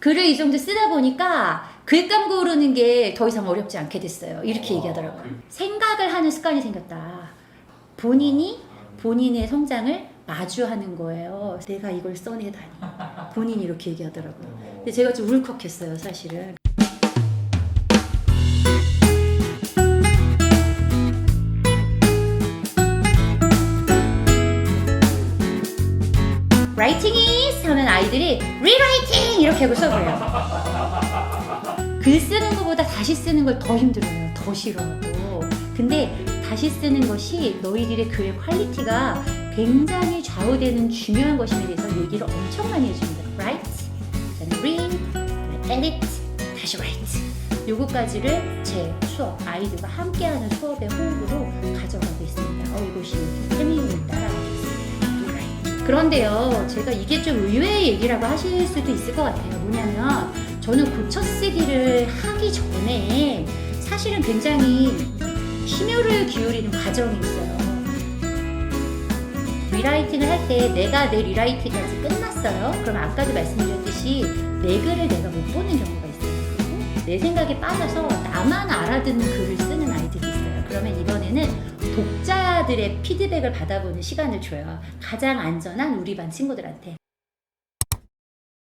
글을 이 정도 쓰다 보니까 글감 고르는 게 더 이상 어렵지 않게 됐어요. 이렇게 얘기하더라고요. 생각을 하는 습관이 생겼다. 본인이 본인의 성장을 마주하는 거예요. 내가 이걸 써내다니. 본인이 이렇게 얘기하더라고요. 근데 제가 좀 울컥했어요, 사실은. 라이팅이 하면 아이들이 리라이팅 이렇게 하고 써버려요. 글 쓰는 것보다 다시 쓰는 걸 더 힘들어요. 더 싫어하고. 근데 다시 쓰는 것이 너희들의 글의 퀄리티가 굉장히 좌우되는 중요한 것임에 대해서 얘기를 엄청 많이 해줍니다. Write, then read, then edit, 다시 write. 요거까지를 제 수업, 아이들과 함께하는 수업의 호흡으로 가져가고 있습니다. 그런데요, 제가 이게 좀 의외의 얘기라고 하실 수도 있을 것 같아요. 뭐냐면, 저는 고쳐쓰기를 하기 전에 사실은 굉장히 심혈을 기울이는 과정이 있어요. 리라이팅을 할 때 내가 내 리라이팅까지 끝났어요. 그럼 아까도 말씀드렸듯이 내 글을 내가 못 보는 경우가 있어요. 내 생각에 빠져서 나만 알아듣는 글을 쓰는 아이들이 있어요. 그러면 이번에는 독자 들의 피드백을 받아보는 시간을 줘요. 가장 안전한 우리 반 친구들한테.